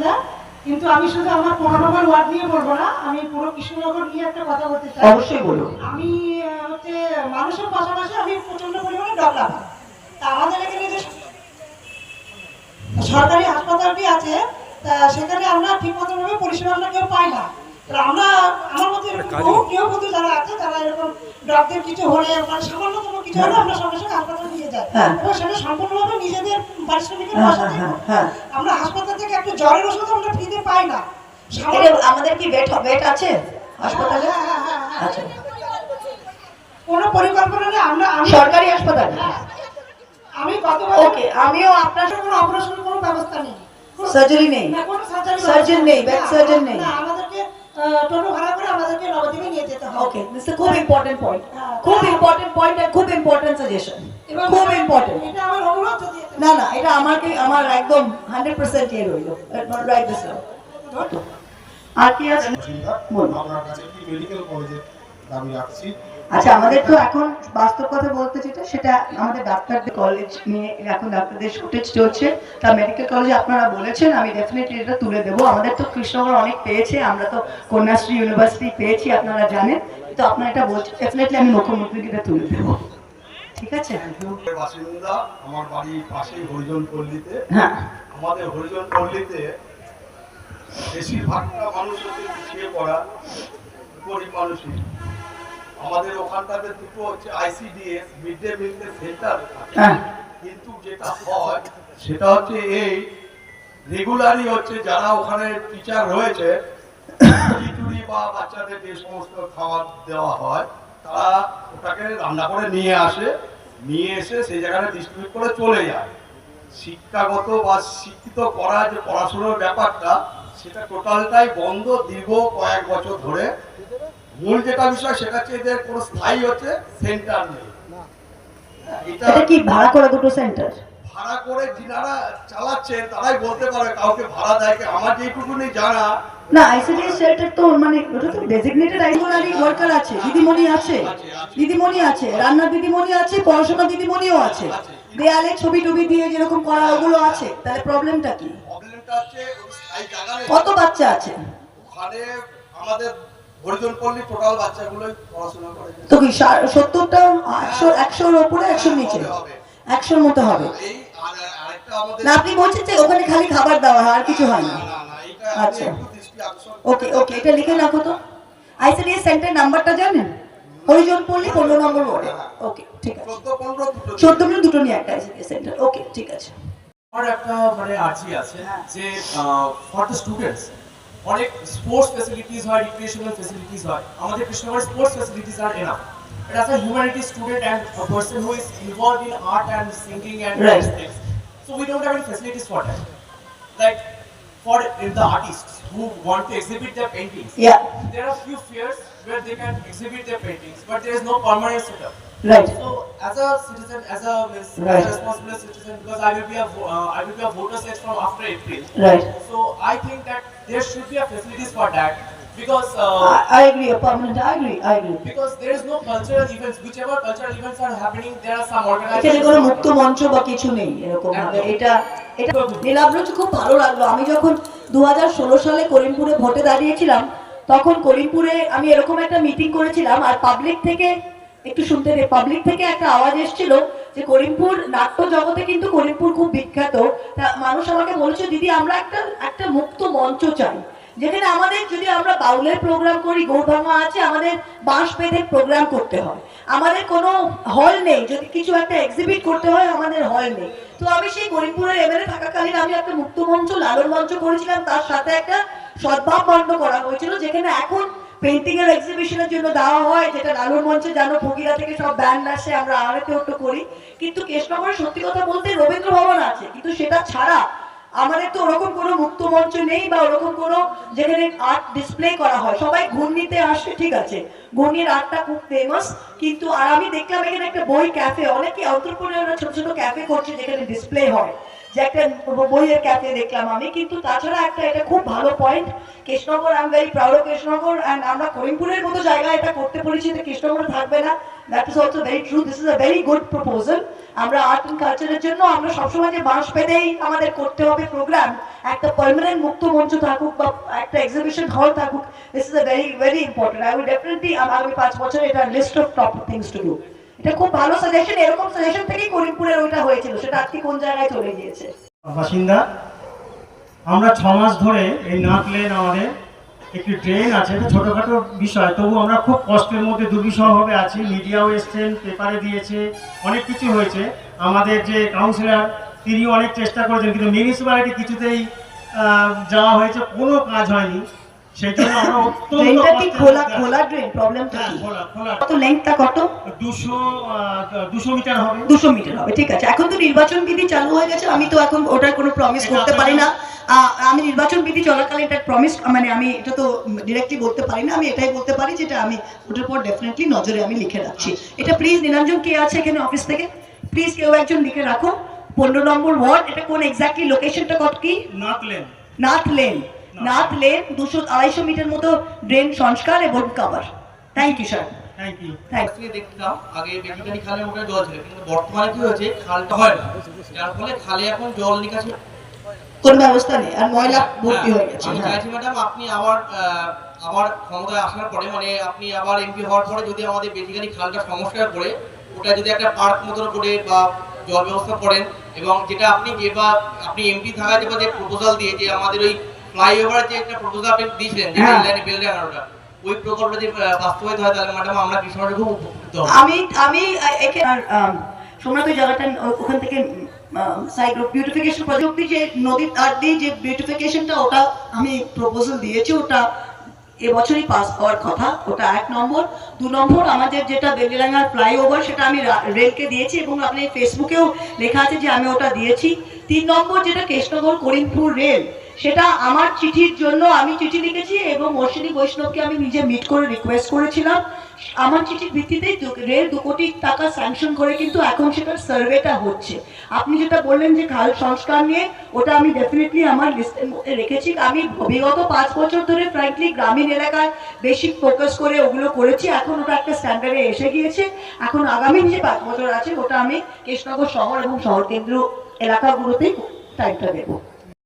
বাসিন্দা কিন্তু আমি শুধু আমার পনেরো নম্বর ওয়ার্ড নিয়ে বলব না আমি পুরো কৃষ্ণনগর নিয়ে একটা কথা বলতে চাই। অবশ্যই বলুন আমি হচ্ছে মানুষের পাশাপাশি আমি প্রচণ্ড পরিমাণে লাগাই তা আমাদের এখানে যে সরকারি হাসপাতালটি আছে তা সেখানে আমরা ঠিক মতো ভাবে পরিষেবা আমরা কেউ পাই না। আমরা আমার মধ্যে এরকম বহু গৃহবধূ যারা আছে যারা এরকম ডক্টর কিছু হলে মানে সামান্যতম কিছু হলে আমরা সঙ্গে সঙ্গে হাসপাতালে নিয়ে যাই। হ্যাঁ। এবং সেটা সম্পূর্ণভাবে নিজেদের পারিশ্রমিকের হ্যাঁ, হ্যাঁ, হ্যাঁ। আমরা হাসপাতাল একটু জ্বরের ওষুধ আমরা ফ্রিতে পাই না। আমাদের কি বেড বেড আছে? হাসপাতালে? হ্যাঁ, হ্যাঁ, হ্যাঁ। আচ্ছা। কোনো পরিকল্পনা নেই আমরা সরকারি হাসপাতালে? আমি গতবার ওকে আমিও আপনার কোনো অপারেশনের কোনো ব্যবস্থা নেই। সার্জারি নেই? না, কোনো surgery Surgeon ব্যবস্থা নেই, back না, surgeon নেই। আমাদেরকে টোটো ভাড়া করে আমাদেরকে নবদ্বীপে নিয়ে যেতে হবে। ওকে দিস খুব ইম্পর্টেন্ট পয়েন্ট। খুব ইম্পর্টেন্ট পয়েন্ট আর খুব ইম্পর্টেন্ট সাজেশন খুব ইম্পর্টেন্ট এটা না না এটা আমাকে আমার একদম হান্ড্রেড পার্সেন্ট ইয়ে রইল রাইট দিস আর কি আছে? আপনার কাছে একটি মেডিকেল কলেজের দাবি রাখছি। আচ্ছা আমাদের তো এখন বাস্তব কথা বলতে যেটা সেটা আমাদের ডাক্তারদের কলেজ নিয়ে এখন ডাক্তারদের শর্টেজ চলছে। তা মেডিকেল কলেজে আপনারা বলেছেন আমি ডেফিনেটলি এটা তুলে দেবো। আমাদের তো কৃষ্ণনগর অনেক পেয়েছে আমরা তো কন্যাশ্রী ইউনিভার্সিটি পেয়েছি আপনারা জানেন। তো আপনারা এটা বলছেন ডেফিনেটলি আমি মুখ্যমন্ত্রীকে এটা তুলে দেবো। ঠিক আছে? বাসিন্দা আমার বাড়ির পাশেই হরিজন পল্লীতে। হ্যাঁ। আমাদের হরিজন পল্লীতে বেশিরভাগটা মানুষ পিছিয়ে পড়া গরিব মানুষই। আমাদের ওখানটাতে দুটো হচ্ছে ICDS mid day meal centre হ্যাঁ। কিন্তু যেটা হয় সেটা হচ্ছে এই রেগুলারই হচ্ছে যারা ওখানে টিচার রয়েছে খিচুড়ি বা বাচ্চাদের যে সমস্ত খাবার দেওয়া হয় তারা ওটাকে রান্না করে নিয়ে আসে। নিয়ে এসে সেই জায়গাটা ডিস্ট্রিবিউট করে চলে যায়। শিক্ষাগত বা শিক্ষিত করা যে পড়াশোনার ব্যাপারটা, সেটা টোটালটাই বন্ধ দীর্ঘ কয়েক বছর ধরে। মূল যেটা বিষয়, সেটা হচ্ছে এদের কোনো স্থায়ী হচ্ছে সেন্টার নেই। এটা কি ভাড়া করা দুটো সেন্টার ভাড়া করে যিনারা চালাচ্ছেন তারাই বলতে পারে কাউকে ভাড়া দেয় কি। আমার যেটুকুনি জানা। না আইসিডিএস শেল্টার তো মানে ওটা তো ডেজিগনেটেড আইসোলারি ওয়ার্কার আছে। দিদিমণি আছে। দিদিমণি আছে। রান্না দিদিমণি আছে পড়াশোনা দিদিমণিও আছে। দেয়ালে ছবি টবি দিয়ে যেরকম করা ওগুলো আছে। তাহলে প্রবলেমটা কি? কত বাচ্চা আছে? ওখানে আমাদের হরিজন পল্লী টোটাল বাচ্চাগুলোই পড়াশোনা করে। তো কি সত্তরটা? একশো একশোর ওপরে একশোর নিচে? একশোর মতো হবে। না আপনি বলছেন যে ওখানে খালি খাবার দেওয়া হয় আর কিছু হয় না। আচ্ছা। ওকে ওকে এটা লিখে রাখো তো। আইসিডিএস সেন্টার নাম্বারটা জানেন? হরিজন পল্লী পনেরো নম্বর ওয়ার্ডে। ওকে ঠিক আছে। চোদ্দ পনেরো দুটো মিনিট দুটো নিয়ে একটা আইসিডিএস সেন্টার। ওকে ঠিক আছে। আমার একটা মানে আর্জি আছে যে ফর দ্য স্টুডেন্টস অনেক স্পোর্টস ফেসিলিটিস হয় রিক্রিয়েশনাল ফেসিলিটিস হয়। আমাদের Krishnanagar sports facilities R enough But as a humanities student and a person who is involved in art and singing and Right. these things, so we don't have any facilities for that. Like for the artists who want to exhibit their paintings, Yeah, there are few fairs where they can exhibit their paintings, but there is no permanent setup. right. So, as a citizen, as a, means, Right. a responsible citizen, because I will be a uh, I will be a voter set from after April. Right. So I think that there should be a facilities for that because uh, I agree, a permanent, I agree, I agree. because there is no cultural events. Whichever cultural events are happening, there are some organizations. এখানে. কোনো মুক্ত মঞ্চ বা কিছু নেই এরকম ভাবে একদম। এটা এটা নীলাব্রজ খুব ভালো লাগল আমি যখন দু সালে করিমপুরে ভোটে দাঁড়িয়েছিলাম তখন করিমপুরে আমি এরকম একটা মিটিং করেছিলাম আর পাবলিক থেকে একটু শুনতে দে পাবলিক থেকে একটা আওয়াজ এসেছিল যে করিমপুর নাট্য জগতে কিন্তু করিমপুর খুব বিখ্যাত তা মানুষ আমাকে বলেছে দিদি আমরা একটা একটা মুক্ত মঞ্চ চাই যেখানে আমাদের যদি আমরা বাউলের প্রোগ্রাম করি গৌরভাঙা আছে, আমাদের বাঁশ বেঁধে প্রোগ্রাম করতে হয়। আমাদের কোনো হল নেই, যদি কিছু একটা এক্সিবিট করতে হয়, আমাদের হল নেই। তো আমি সেই করিমপুরের এমএলএ থাকাকালীন আমি একটা মুক্ত মঞ্চ, লালন মঞ্চ করেছিলাম। তার সাথে একটা সদ্ভাব বন্ধ করা হয়েছিল, যেখানে এখন পেন্টিং এর এক্সিবিশনের জন্য দেওয়া হয়, যেটা লালন মঞ্চে জানো ফকিরা থেকে সব ব্যান্ড আসে, আমরা ওটো করি। কিন্তু কৃষ্ণগড়ে সত্যি কথা বলতে রবীন্দ্র ভবন আছে, কিন্তু সেটা ছাড়া আমাদের তো ওরকম কোনো মুক্ত মঞ্চ নেই বা ওরকম কোনো যেখানে আর্ট ডিসপ্লে করা হয়। সবাই ঘূর্ণিতে আসে, ঠিক আছে। ঘূর্ণির আর্টটা খুব ফেমাস কিন্তু আর আমি দেখলাম এখানে একটা বই ক্যাফে অনেকে অন্তর্পণে ছোট ছোট ক্যাফে করছে যেখানে ডিসপ্লে হয়। যে একটা বইয়ের ক্যাফে দেখলাম আমি, কিন্তু তাছাড়া একটা, এটা খুব ভালো point Krishnanagar I am very proud of Krishnanagar and আমরা করিমপুরের মতো জায়গায় এটা করতে পেরেছি যে কৃষ্ণনগরে থাকবে না। That is also very true this is a very good proposal আমরা আর্ট অ্যান্ড কালচারের জন্য আমরা সবসময় যে বাঁশ পেতেই আমাদের করতে হবে প্রোগ্রাম একটা পার্মানেন্ট মুক্ত মঞ্চ থাকুক বা একটা এক্সিবিশন হল থাকুক this is a very very important I will definitely আগামী পাঁচ বছর এটা list of top things to do এটা খুব ভালো সাজেশন এরকম সাজেশন থেকেই করিমপুরের ওইটা হয়েছিল, সেটা আজকে কোন জায়গায় চলে গিয়েছে? বাসিন্দা, আমরা ছ মাস ধরে এই নাক লেন আমাদের একটি ড্রেন আছে, এটা ছোটোখাটো বিষয়, তবু আমরা খুব কষ্টের মধ্যে দুর্বিষহভাবে আছি মিডিয়াও এসছেন পেপারে দিয়েছে, অনেক কিছু হয়েছে। আমাদের যে কাউন্সিলর তিনি অনেক চেষ্টা করেছেন, কিন্তু মিউনিসিপ্যালিটি কিছুতেই যাওয়া হয়েছে, কোনো কাজ হয়নি। সেই জন্য আমরা অত্যন্ত ড্রেনটা কি খোলা খোলা ড্রেন প্রবলেমটা হ্যাঁ কি? কত লেন্থটা কত? দুশো দুশো মিটার হবে। দুশো মিটার হবে ঠিক আছে। এখন তো নির্বাচন বিধি চালু হয়ে গেছে আমি তো এখন ওটার কোনো প্রমিস করতে পারি না। আমি নির্বাচন বিধি চলাকালীন এটা প্রমিস মানে আমি এটা তো ডিরেক্টলি বলতে পারি না আমি এটাই বলতে পারি যেটা আমি ওটার পর ডেফিনেটলি নজরে আমি লিখে রাখছি। এটা প্লিজ নীলাঞ্জন কে আছে এখানে অফিস থেকে? প্লিজ কেউ একজন লিখে রাখো। পনেরো নম্বর ওয়ার্ড এটা কোন এক্স্যাক্টলি লোকেশনটা কত কি? নাক lane Nath lane Nath lane দুশো আড়াইশো মিটার মতো ড্রেন সংস্কার এবং cover thank you sir thank you দেখতাম আগে বেসিক্যালি খালের জল ছিল কিন্তু বর্তমানে কি হয়েছে খালটা হয় না। যার ফলে খালে এখন জল নিকাশি কোনো ব্যবস্থা নেই আর ময়লা ভর্তি হয়ে গেছে আমি। চাইছি ম্যাডাম আপনি আবার আবার ক্ষমতায় আসার পরে মানে আপনি আবার এমপি হওয়ার পরে যদি আমাদের বেসিক্যালি খালটা সংস্কার করে ওটা যদি একটা পার্ক মতন করে বা জল ব্যবস্থা করেন এবং যেটা আপনি যে বা আপনি এমপি থাকা বা যে প্রপোজাল দিয়ে যে আমাদের ওই ফ্লাইওভারের যে একটা প্রপোজাল আপনি দিয়েছিলেন যে হ্যাঁ। রেললাইনে বেল ওটা ওই প্রকল্পটা যদি বাস্তবায়িত হয় তাহলে ম্যাডাম আমরা কৃষকরা খুব উপকৃত হব? আমি আমি এখানে আর সোমনাথ ওই জায়গাটা ওখান থেকে সাইড বিউটিফিকেশন প্রজেক্ট যে নদীর তার দিয়ে যে বিউটিফিকেশনটা ওটা আমি প্রপোজাল দিয়েছি ওটা এবছরই পাস হওয়ার কথা ওটা এক নম্বর। দু নম্বর আমাদের যেটা বেলিরাঙ্গার ফ্লাইওভার সেটা আমি রেলকে দিয়েছি এবং আপনি ফেসবুকেও লেখা আছে যে আমি ওটা দিয়েছি। তিন নম্বর যেটা কৃষ্ণগড় করিমপুর রেল সেটা আমার চিঠির জন্য আমি চিঠি লিখেছি এবং অশ্বিনী বৈষ্ণবকে আমি নিজে মিট করে রিকোয়েস্ট করেছিলাম। আমার চিঠির ভিত্তিতেই রেল দু কোটি টাকা স্যাংশন করে কিন্তু এখন সেটার সার্ভেটা হচ্ছে। আপনি যেটা বললেন যে খাল সংস্কার নিয়ে, ওটা আমি ডেফিনেটলি আমার লিস্টের মধ্যে রেখেছি। আমি বিগত পাঁচ বছর ধরে ফ্র্যাঙ্কলি গ্রামীণ এলাকায় বেশি ফোকাস করে ওগুলো করেছি। এখন ওটা একটা স্ট্যান্ডার্ডে এসে গিয়েছে। এখন আগামী যে পাঁচ বছর আছে, ওটা আমি কৃষ্ণনগর শহর এবং শহর কেন্দ্র এলাকাগুলোতেই টাইমটা দেবো।